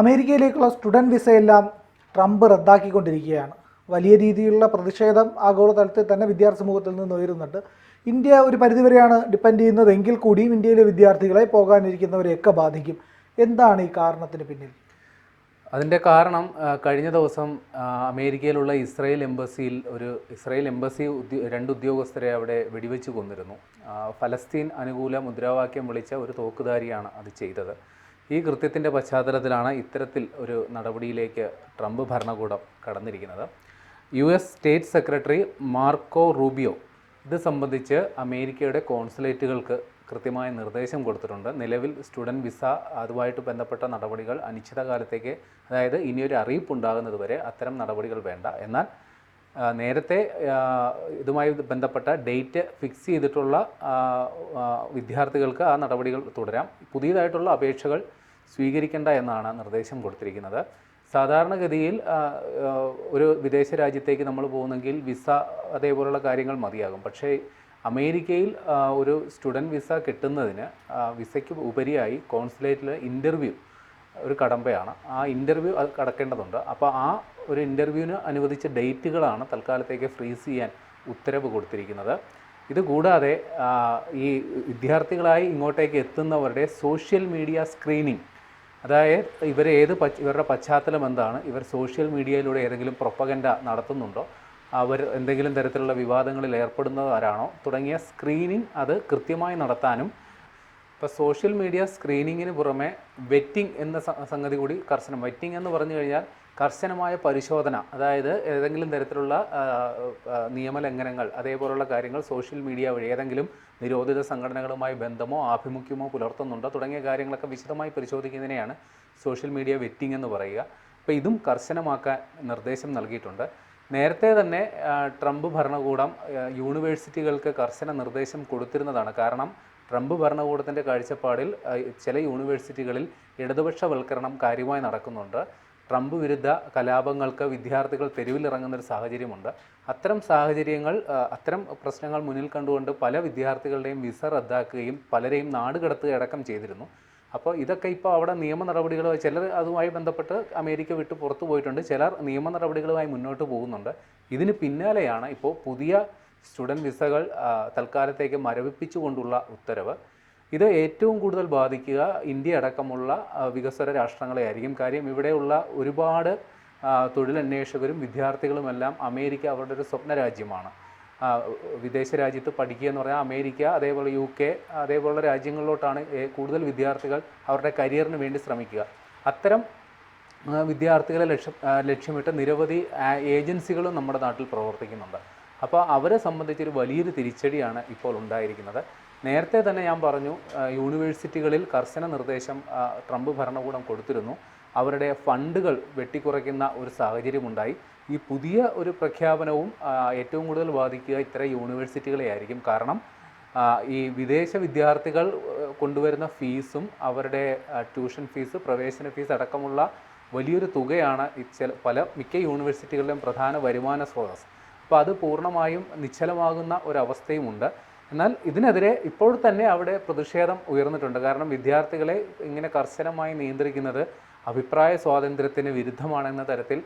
അമേരിക്കയിലേക്കുള്ള student വിസയെല്ലാം Trump റദ്ദാക്കിക്കൊണ്ടിരിക്കുകയാണ്. വലിയ രീതിയിലുള്ള പ്രതിഷേധം ആഗോളതലത്തിൽ തന്നെ വിദ്യാർത്ഥി സമൂഹത്തിൽ നിന്ന് ഉയരുന്നുണ്ട്. ഇന്ത്യ ഒരു പരിധിവരെയാണ് ഡിപ്പെൻഡ് ചെയ്യുന്നത് എങ്കിൽ കൂടിയും ഇന്ത്യയിലെ വിദ്യാർത്ഥികളെ പോകാനിരിക്കുന്നവരെയൊക്കെ ബാധിക്കും. എന്താണ് ഈ കാരണത്തിന് പിന്നിൽ? അതിന്റെ കാരണം കഴിഞ്ഞ ദിവസം അമേരിക്കയിലുള്ള ഇസ്രായേൽ എംബസിയിൽ ഒരു ഇസ്രായേൽ എംബസി രണ്ട് ഉദ്യോഗസ്ഥരെ അവിടെ വെടിവെച്ച് കൊന്നിരുന്നു. ഫലസ്തീൻ അനുകൂല മുദ്രാവാക്യം വിളിച്ച ഒരു തോക്കുധാരിയാണ് അത് ചെയ്തത്. ഈ കൃത്യത്തിന്റെ പശ്ചാത്തലത്തിലാണ് ഇത്തരത്തിൽ ഒരു നടപടിയിലേക്ക് ട്രംപ് ഭരണകൂടം കടന്നിരിക്കുന്നത്. U S state secretary Marco Rubio ഇത് സംബന്ധിച്ച് അമേരിക്കയുടെ കോൺസുലേറ്റുകൾക്ക് കൃത്യമായ നിർദ്ദേശം കൊടുത്തിട്ടുണ്ട്. നിലവിൽ സ്റ്റുഡന്റ് വിസ അതുമായിട്ട് ബന്ധപ്പെട്ട നടപടികൾ അനിശ്ചിതകാലത്തേക്ക് അതായത് ഇനിയൊരു അറിയിപ്പ് ഉണ്ടാകുന്നതുവരെ അത്തരം നടപടികൾ വേണ്ട. എന്നാൽ നേരത്തെ ഇതുമായി ബന്ധപ്പെട്ട ഡേറ്റ് ഫിക്സ് ചെയ്തിട്ടുള്ള വിദ്യാർത്ഥികൾക്ക് ആ നടപടികൾ തുടരാം. പുതിയതായിട്ടുള്ള അപേക്ഷകൾ സ്വീകരിക്കേണ്ട എന്നാണ് നിർദ്ദേശം കൊടുത്തിരിക്കുന്നത്. സാധാരണഗതിയിൽ ഒരു വിദേശ രാജ്യത്തേക്ക് നമ്മൾ പോകുന്നെങ്കിൽ വിസ അതേപോലുള്ള കാര്യങ്ങൾ മതിയാകും. പക്ഷേ അമേരിക്കയിൽ ഒരു സ്റ്റുഡന്റ് വിസ കിട്ടുന്നതിന് വിസയ്ക്ക് ഉപരിയായി കോൺസുലേറ്റിൽ ഇന്റർവ്യൂ ഒരു കടമ്പയാണ്. ആ ഇന്റർവ്യൂ അത് കടക്കേണ്ടതുണ്ട്. അപ്പോൾ ആ ഒരു ഇന്റർവ്യൂവിന് അനുവദിച്ച ഡേറ്റുകളാണ് തൽക്കാലത്തേക്ക് ഫ്രീസ് ചെയ്യാൻ ഉത്തരവ് കൊടുത്തിരിക്കുന്നത്. ഇത് കൂടാതെ ഈ വിദ്യാർത്ഥികളായി ഇങ്ങോട്ടേക്ക് എത്തുന്നവരുടെ സോഷ്യൽ മീഡിയ സ്ക്രീനിങ് അതായത് ഇവർ ഏത് പശ്ച ഇവരുടെ പശ്ചാത്തലം എന്താണ്? ഇവർ സോഷ്യൽ മീഡിയയിലൂടെ ഏതെങ്കിലും പ്രൊപ്പഗൻഡ നടത്തുന്നുണ്ടോ? അവർ എന്തെങ്കിലും തരത്തിലുള്ള വിവാദങ്ങളിൽ ഏർപ്പെടുന്നവരാണോ? തുടങ്ങിയ സ്ക്രീനിങ് അത് കൃത്യമായി നടത്താനും ഇപ്പോൾ സോഷ്യൽ മീഡിയ സ്ക്രീനിങ്ങിന് പുറമെ വെറ്റിംഗ് എന്ന സംഗതി കൂടി കർശനം. വെറ്റിംഗ് എന്ന് പറഞ്ഞു കഴിഞ്ഞാൽ കർശനമായ പരിശോധന അതായത് ഏതെങ്കിലും തരത്തിലുള്ള നിയമലംഘനങ്ങൾ അതേപോലുള്ള കാര്യങ്ങൾ സോഷ്യൽ മീഡിയ വഴി ഏതെങ്കിലും നിരോധിത സംഘടനകളുമായി ബന്ധമോ ആഭിമുഖ്യമോ പുലർത്തുന്നുണ്ടോ തുടങ്ങിയ കാര്യങ്ങളൊക്കെ വിശദമായി പരിശോധിക്കുന്നതിനെയാണ് സോഷ്യൽ മീഡിയ വെറ്റിംഗ് എന്ന് പറയുക. അപ്പോൾ ഇതും കർശനമാക്കാൻ നിർദ്ദേശം നൽകിയിട്ടുണ്ട്. നേരത്തെ തന്നെ ട്രംപ് ഭരണകൂടം യൂണിവേഴ്സിറ്റികൾക്ക് കർശന നിർദ്ദേശം കൊടുത്തിരുന്നതാണ്. കാരണം ട്രംപ് ഭരണകൂടത്തിന്റെ കാഴ്ചപ്പാടിൽ ചില യൂണിവേഴ്സിറ്റികളിൽ ഇടതുപക്ഷവൽക്കരണം കാര്യമായി നടക്കുന്നുണ്ട്. ട്രംപ് വിരുദ്ധ കലാപങ്ങൾക്ക് വിദ്യാർത്ഥികൾ തെരുവിലിറങ്ങുന്ന ഒരു സാഹചര്യമുണ്ട്. അത്തരം സാഹചര്യങ്ങൾ അത്തരം പ്രശ്നങ്ങൾ മുന്നിൽ കണ്ടുകൊണ്ട് പല വിദ്യാർത്ഥികളുടെയും വിസ റദ്ദാക്കുകയും പലരെയും നാട് കടത്തുകയടക്കം ചെയ്തിരുന്നു. അപ്പോൾ ഇതൊക്കെ ഇപ്പോൾ അവിടെ നിയമ നടപടികൾ ചിലർ അതുമായി ബന്ധപ്പെട്ട് അമേരിക്ക വിട്ട് പുറത്തു പോയിട്ടുണ്ട് ചിലർ നിയമ നടപടികളുമായി മുന്നോട്ട് പോകുന്നുണ്ട്. ഇതിന് പിന്നാലെയാണ് ഇപ്പോൾ പുതിയ സ്റ്റുഡന്റ് വിസകൾ തൽക്കാലത്തേക്ക് മരവിപ്പിച്ചുകൊണ്ടുള്ള ഉത്തരവ്. ഇത് ഏറ്റവും കൂടുതൽ ബാധിക്കുക ഇന്ത്യ അടക്കമുള്ള വികസ്വര രാഷ്ട്രങ്ങളെ ആയിരിക്കും കാര്യം ഇവിടെയുള്ള ഒരുപാട് തൊഴിലന്വേഷകരും വിദ്യാർത്ഥികളുമെല്ലാം അമേരിക്ക അവരുടെ ഒരു സ്വപ്ന രാജ്യമാണ്. വിദേശ രാജ്യത്ത് പഠിക്കുക എന്ന് പറഞ്ഞാൽ അമേരിക്ക അതേപോലെ യു കെ അതേപോലുള്ള രാജ്യങ്ങളിലോട്ടാണ് കൂടുതൽ വിദ്യാർത്ഥികൾ അവരുടെ കരിയറിന് വേണ്ടി ശ്രമിക്കുക. അത്തരം വിദ്യാർത്ഥികളെ ലക്ഷ്യം ലക്ഷ്യമിട്ട് നിരവധി ഏജൻസികളും നമ്മുടെ നാട്ടിൽ പ്രവർത്തിക്കുന്നുണ്ട്. അപ്പോൾ അവരെ സംബന്ധിച്ചൊരു വലിയൊരു തിരിച്ചടിയാണ് ഇപ്പോൾ ഉണ്ടായിരിക്കുന്നത്. നേരത്തെ തന്നെ ഞാൻ പറഞ്ഞു യൂണിവേഴ്സിറ്റികളിൽ കർശന നിർദ്ദേശം ട്രംപ് ഭരണകൂടം കൊടുത്തിരുന്നു. അവരുടെ ഫണ്ടുകൾ വെട്ടിക്കുറയ്ക്കുന്ന ഒരു സാഹചര്യമുണ്ടായി. ഈ പുതിയ ഒരു പ്രഖ്യാപനവും ഏറ്റവും കൂടുതൽ ബാധിക്കുക ഇത്തരം യൂണിവേഴ്സിറ്റികളെ ആയിരിക്കും കാരണം ഈ വിദേശ വിദ്യാർത്ഥികൾ കൊണ്ടുവരുന്ന ഫീസും അവരുടെ ട്യൂഷൻ ഫീസ് പ്രവേശന ഫീസ് അടക്കമുള്ള വലിയൊരു തുകയാണ് ചില പല മിക്ക യൂണിവേഴ്സിറ്റികളുടെയും പ്രധാന വരുമാന സ്രോതസ് അപ്പോൾ അത് പൂർണമായും നിശ്ചലമാകുന്ന ഒരവസ്ഥയുമുണ്ട്. എന്നാൽ ഇതിനെതിരെ ഇപ്പോൾ തന്നെ അവിടെ പ്രതിഷേധം ഉയർന്നിട്ടുണ്ട്. കാരണം വിദ്യാർത്ഥികളെ ഇങ്ങനെ കർശനമായി നിയന്ത്രിക്കുന്നത് അഭിപ്രായ സ്വാതന്ത്ര്യത്തിന് വിരുദ്ധമാണെന്ന തരത്തിൽ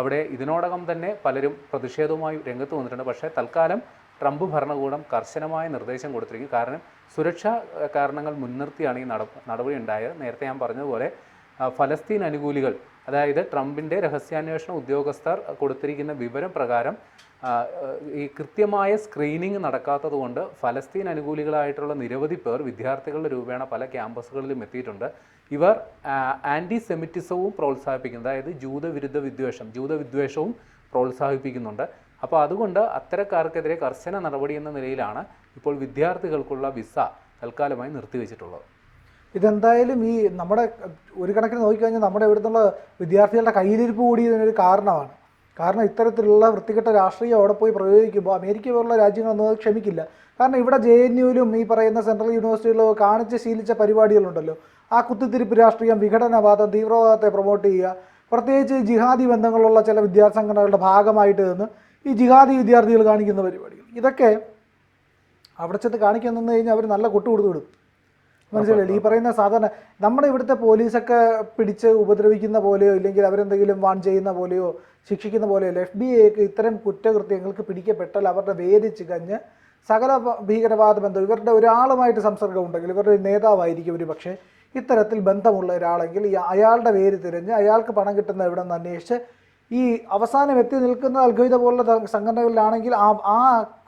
അവിടെ ഇതിനോടകം തന്നെ പലരും പ്രതിഷേധവുമായി രംഗത്ത് വന്നിട്ടുണ്ട്. പക്ഷേ തൽക്കാലം ട്രംപ് ഭരണകൂടം കർശനമായ നിർദ്ദേശം കൊടുത്തിരിക്കും കാരണം സുരക്ഷാ കാരണങ്ങൾ മുൻനിർത്തിയാണ് ഈ നട നടപടി ഉണ്ടായത്. നേരത്തെ ഞാൻ പറഞ്ഞതുപോലെ ഫലസ്തീൻ അനുകൂലികൾ അതായത് ട്രംപിന്റെ രഹസ്യാന്വേഷണ ഉദ്യോഗസ്ഥർ കൊടുത്തിരിക്കുന്ന വിവരം പ്രകാരം ഈ കൃത്യമായ സ്ക്രീനിങ് നടക്കാത്തതുകൊണ്ട് ഫലസ്തീൻ അനുകൂലികളായിട്ടുള്ള നിരവധി പേർ വിദ്യാർത്ഥികളുടെ രൂപേണ പല ക്യാമ്പസുകളിലും എത്തിയിട്ടുണ്ട്. ഇവർ ആന്റി സെമിറ്റിസവും പ്രോത്സാഹിപ്പിക്കുന്നു. അതായത് ജൂതവിരുദ്ധ വിദ്വേഷം ജൂതവിദ്വേഷവും പ്രോത്സാഹിപ്പിക്കുന്നുണ്ട്. അപ്പോൾ അതുകൊണ്ട് അത്തരക്കാർക്കെതിരെ കർശന നടപടി എന്ന നിലയിലാണ് ഇപ്പോൾ വിദ്യാർത്ഥികൾക്കുള്ള വിസ തൽക്കാലമായി നിർത്തിവെച്ചിട്ടുള്ളത്. ഇതെന്തായാലും ഈ നമ്മുടെ ഒരു കണക്കിന് നോക്കിക്കഴിഞ്ഞാൽ നമ്മുടെ ഇവിടുന്നുള്ള വിദ്യാർത്ഥികളുടെ കയ്യിലിരിപ്പ് കൂടി ഇതിനൊരു കാരണമാണ്. കാരണം ഇത്തരത്തിലുള്ള വൃത്തികെട്ട രാഷ്ട്രീയം അവിടെ പോയി പ്രയോഗിക്കുമ്പോൾ അമേരിക്ക പോലുള്ള രാജ്യങ്ങളൊന്നും അത് ക്ഷമിക്കില്ല. കാരണം ഇവിടെ ജെ എൻ യുവിലും ഈ പറയുന്ന സെൻട്രൽ യൂണിവേഴ്സിറ്റികളിലും കാണിച്ച് ശീലിച്ച പരിപാടികളുണ്ടല്ലോ. ആ കുത്തിത്തിരിപ്പ് രാഷ്ട്രീയം വിഘടനവാദം തീവ്രവാദത്തെ പ്രൊമോട്ട് ചെയ്യുക പ്രത്യേകിച്ച് ജിഹാദി ബന്ധങ്ങളുള്ള ചില വിദ്യാർത്ഥി സംഘടനകളുടെ ഭാഗമായിട്ട് നിന്ന് ഈ ജിഹാദി വിദ്യാർത്ഥികൾ കാണിക്കുന്ന പരിപാടികൾ. ഇതൊക്കെ അവിടെ ചെന്ന് കാണിക്കാൻ നിന്ന് കഴിഞ്ഞാൽ അവർ നല്ല കൊട്ടു കൊടുത്തു വിടും. മനസ്സിലായില്ലേ? ഈ പറയുന്ന സാധാരണ നമ്മുടെ ഇവിടുത്തെ പോലീസൊക്കെ പിടിച്ച് ഉപദ്രവിക്കുന്ന പോലെയോ ഇല്ലെങ്കിൽ അവരെന്തെങ്കിലും വാൺ ചെയ്യുന്ന പോലെയോ ശിക്ഷിക്കുന്ന പോലെയോ എഫ് ബി ഐക്ക് ഇത്തരം കുറ്റകൃത്യങ്ങൾക്ക് പിടിക്കപ്പെട്ടാൽ അവരുടെ വേദിച്ച് ചികഞ്ഞ് സകല ഭീകരവാദ ബന്ധം ഇവരുടെ ഒരാളുമായിട്ട് സംസർഗം ഉണ്ടെങ്കിൽ ഇവരുടെ ഒരു നേതാവായിരിക്കും ഒരു പക്ഷേ ഇത്തരത്തിൽ ബന്ധമുള്ള ഒരാളെങ്കിൽ ഈ അയാളുടെ പേര് തിരഞ്ഞ് അയാൾക്ക് പണം കിട്ടുന്ന എവിടെ നിന്ന് അന്വേഷിച്ച് ഈ അവസാനം എത്തി നിൽക്കുന്ന അൽഖയ്ദ പോലുള്ള സംഘടനകളിലാണെങ്കിൽ ആ ആ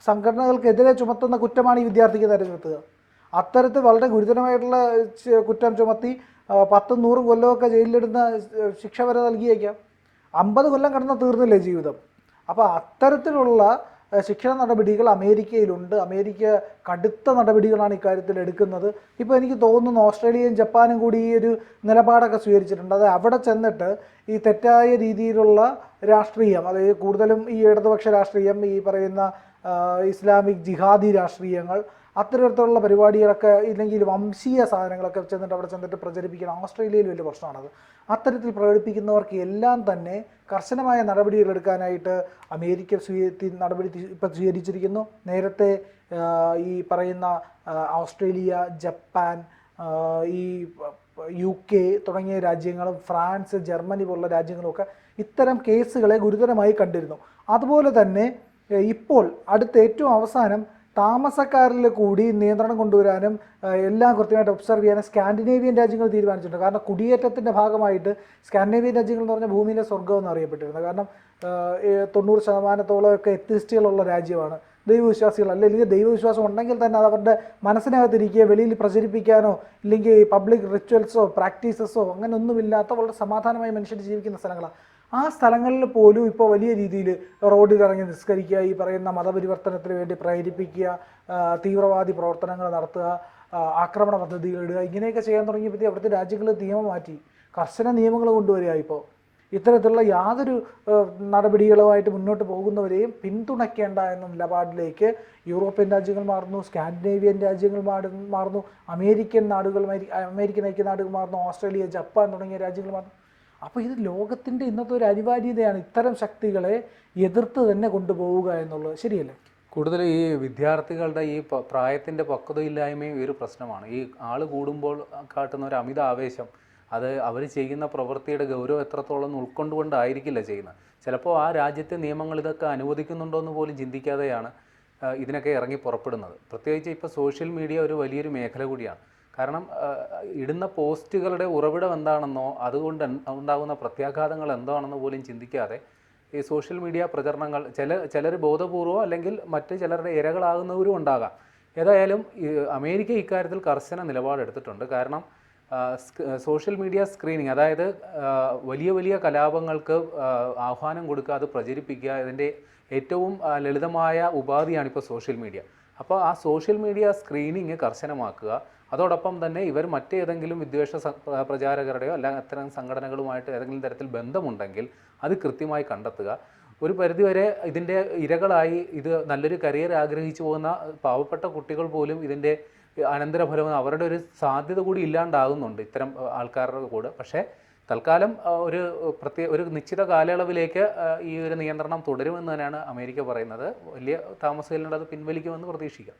സംഘടനകൾക്കെതിരെ ചുമത്തുന്ന കുറ്റമാണ് ഈ വിദ്യാർത്ഥിക്ക് നിരനിർത്തുക അത്തരത്തിൽ വളരെ ഗുരുതരമായിട്ടുള്ള കുറ്റം ചുമത്തി പത്തും നൂറും കൊല്ലമൊക്കെ ജയിലിലിടുന്ന ശിക്ഷ വരെ നൽകിയേക്കാം. അമ്പത് കൊല്ലം കടന്ന തീർന്നില്ലേ ജീവിതം. അപ്പോൾ അത്തരത്തിലുള്ള ശിക്ഷണ നടപടികൾ അമേരിക്കയിലുണ്ട്. അമേരിക്ക കടുത്ത നടപടികളാണ് ഇക്കാര്യത്തിൽ എടുക്കുന്നത്. ഇപ്പോൾ എനിക്ക് തോന്നുന്നു ഓസ്ട്രേലിയയും ജപ്പാനും കൂടി ഈ ഒരു നിലപാടൊക്കെ സ്വീകരിച്ചിട്ടുണ്ട്. അത് അവിടെ ചെന്നിട്ട് ഈ തെറ്റായ രീതിയിലുള്ള രാഷ്ട്രീയം അതായത് കൂടുതലും ഈ ഇടതുപക്ഷ രാഷ്ട്രീയം ഈ പറയുന്ന ഇസ്ലാമിക് ജിഹാദി രാഷ്ട്രീയങ്ങൾ അത്തരത്തിലുള്ള പരിപാടികളൊക്കെ ഇല്ലെങ്കിൽ വംശീയ സാധനങ്ങളൊക്കെ ചെന്നിട്ട് അവിടെ ചെന്നിട്ട് പ്രചരിപ്പിക്കണം ഓസ്ട്രേലിയയിൽ വലിയ പ്രശ്നമാണത്. അത്തരത്തിൽ പ്രകടിപ്പിക്കുന്നവർക്ക് എല്ലാം തന്നെ കർശനമായ നടപടികൾ എടുക്കാനായിട്ട് അമേരിക്ക സ്വീകരി നടപടി ഇപ്പം സ്വീകരിച്ചിരിക്കുന്നു. നേരത്തെ ഈ പറയുന്ന ഓസ്ട്രേലിയ ജപ്പാൻ ഈ യു കെ തുടങ്ങിയ രാജ്യങ്ങളും ഫ്രാൻസ് ജർമ്മനി പോലുള്ള രാജ്യങ്ങളുമൊക്കെ ഇത്തരം കേസുകളെ ഗുരുതരമായി കണ്ടിരുന്നു. അതുപോലെ തന്നെ ഇപ്പോൾ അടുത്ത ഏറ്റവും അവസാനം താമസക്കാരിൽ കൂടി നിയന്ത്രണം കൊണ്ടുവരാനും എല്ലാം കൃത്യമായിട്ട് ഒബ്സർവ് ചെയ്യാനും സ്കാൻഡിനേവിയൻ രാജ്യങ്ങൾ തീരുമാനിച്ചിട്ടുണ്ട്. കാരണം കുടിയേറ്റത്തിന്റെ ഭാഗമായിട്ട് സ്കാൻഡിനേവിയൻ രാജ്യങ്ങൾ എന്ന് പറഞ്ഞാൽ ഭൂമിയിലെ സ്വർഗം എന്ന് അറിയപ്പെട്ടിരുന്നത്. കാരണം തൊണ്ണൂറ് ശതമാനത്തോളം ഒക്കെ എത്തിസ്റ്റുകളുള്ള രാജ്യമാണ്. ദൈവവിശ്വാസികൾ അല്ല ഇല്ലെങ്കിൽ ദൈവവിശ്വാസം ഉണ്ടെങ്കിൽ തന്നെ അത് അവരുടെ മനസ്സിനകത്തിരിക്കുക വെളിയിൽ പ്രചരിപ്പിക്കാനോ ഇല്ലെങ്കിൽ പബ്ലിക് റിച്വൽസോ പ്രാക്ടീസസോ അങ്ങനെ ഒന്നുമില്ലാത്ത വളരെ സമാധാനമായി മനുഷ്യർ ജീവിക്കുന്ന സ്ഥലങ്ങളാണ് ആ സ്ഥലങ്ങളിൽ പോലും ഇപ്പോൾ വലിയ രീതിയിൽ റോഡിൽ ഇറങ്ങി നിസ്കരിക്കുക ഈ പറയുന്ന മതപരിവർത്തനത്തിന് വേണ്ടി പ്രേരിപ്പിക്കുക തീവ്രവാദി പ്രവർത്തനങ്ങൾ നടത്തുക ആക്രമണ പദ്ധതികൾ ഇടുക ഇങ്ങനെയൊക്കെ ചെയ്യാൻ തുടങ്ങിയപ്പോഴത്തേ അവിടുത്തെ രാജ്യങ്ങൾ നിയമം മാറ്റി കർശന നിയമങ്ങൾ കൊണ്ടുവരിക ഇപ്പോൾ. ഇത്തരത്തിലുള്ള യാതൊരു നടപടികളുമായിട്ട് മുന്നോട്ട് പോകുന്നവരെയും പിന്തുണയ്ക്കേണ്ട എന്ന നിലപാടിലേക്ക് യൂറോപ്യൻ രാജ്യങ്ങൾ മാറുന്നു സ്കാൻഡിനേവിയൻ രാജ്യങ്ങൾ മാറുന്നു അമേരിക്കൻ നാടുകൾ അമേരിക്കൻ അമേരിക്കൻ ഐക്യനാടുകൾ മാറുന്നു ഓസ്ട്രേലിയ ജപ്പാൻ തുടങ്ങിയ രാജ്യങ്ങൾ മാറുന്നു. അപ്പോൾ ഇത് ലോകത്തിന്റെ ഇന്നത്തെ ഒരു അനിവാര്യതയാണ് ഇത്തരം ശക്തികളെ എതിർത്ത് തന്നെ കൊണ്ടുപോവുക എന്നുള്ളത്. ശരിയല്ലേ? കൂടുതൽ ഈ വിദ്യാർത്ഥികളുടെ ഈ പ്രായത്തിന്റെ പക്വതയില്ലായ്മയും ഒരു പ്രശ്നമാണ്. ഈ ആൾ കൂടുമ്പോൾ കാട്ടുന്ന ഒരു അമിത ആവേശം അത് അവർ ചെയ്യുന്ന പ്രവൃത്തിയുടെ ഗൗരവം എത്രത്തോളം ഉൾക്കൊണ്ടുകൊണ്ടായിരിക്കില്ല ചെയ്യുന്നത്. ചിലപ്പോൾ ആ രാജ്യത്തെ നിയമങ്ങൾ ഇതൊക്കെ അനുവദിക്കുന്നുണ്ടോ എന്ന് പോലും ചിന്തിക്കാതെയാണ് ഇതിനൊക്കെ ഇറങ്ങി പുറപ്പെടുന്നത്. പ്രത്യേകിച്ച് ഇപ്പോൾ സോഷ്യൽ മീഡിയ ഒരു വലിയൊരു മേഖല കൂടിയാണ്. കാരണം ഇടുന്ന പോസ്റ്റുകളുടെ ഉറവിടം എന്താണെന്നോ അതുകൊണ്ട് ഉണ്ടാകുന്ന പ്രത്യാഘാതങ്ങൾ എന്താണെന്നോ പോലും ചിന്തിക്കാതെ ഈ സോഷ്യൽ മീഡിയ പ്രചരണങ്ങൾ ചില ചിലർ ബോധപൂർവം അല്ലെങ്കിൽ മറ്റ് ചിലരുടെ ഇരകളാകുന്നവരും ഉണ്ടാകാം. ഏതായാലും അമേരിക്ക ഇക്കാര്യത്തിൽ കർശന നിലപാടെടുത്തിട്ടുണ്ട്. കാരണം സോഷ്യൽ മീഡിയ സ്ക്രീനിങ് അതായത് വലിയ വലിയ കലാപങ്ങൾക്ക് ആഹ്വാനം കൊടുക്കുക അത് പ്രചരിപ്പിക്കുക ഇതിന്റെ ഏറ്റവും ലളിതമായ ഉപാധിയാണ് ഇപ്പോൾ സോഷ്യൽ മീഡിയ. അപ്പോൾ ആ സോഷ്യൽ മീഡിയ സ്ക്രീനിങ് കർശനമാക്കുക. അതോടൊപ്പം തന്നെ ഇവർ മറ്റേതെങ്കിലും വിദ്വേഷ പ്രചാരകരുടെയോ അല്ലെങ്കിൽ അത്തരം സംഘടനകളുമായിട്ട് ഏതെങ്കിലും തരത്തിൽ ബന്ധമുണ്ടെങ്കിൽ അത് കൃത്യമായി കണ്ടെത്തുക. ഒരു പരിധിവരെ ഇതിന്റെ ഇരകളായി ഇത് നല്ലൊരു കരിയർ ആഗ്രഹിച്ചു പോകുന്ന പാവപ്പെട്ട കുട്ടികൾ പോലും ഇതിന്റെ അനന്തരഫലം അവരുടെ ഒരു സാധ്യത കൂടി ഇല്ലാണ്ടാകുന്നുണ്ട് ഇത്തരം ആൾക്കാരുടെ കൂടെ. പക്ഷേ തൽക്കാലം ഒരു പ്രത്യേക ഒരു നിശ്ചിത കാലയളവിലേക്ക് ഈ ഒരു നിയന്ത്രണം തുടരുമെന്ന് തന്നെയാണ് അമേരിക്ക പറയുന്നത്. വലിയ താമസമില്ലാണ്ട് അത് പിൻവലിക്കുമെന്ന് പ്രതീക്ഷിക്കാം.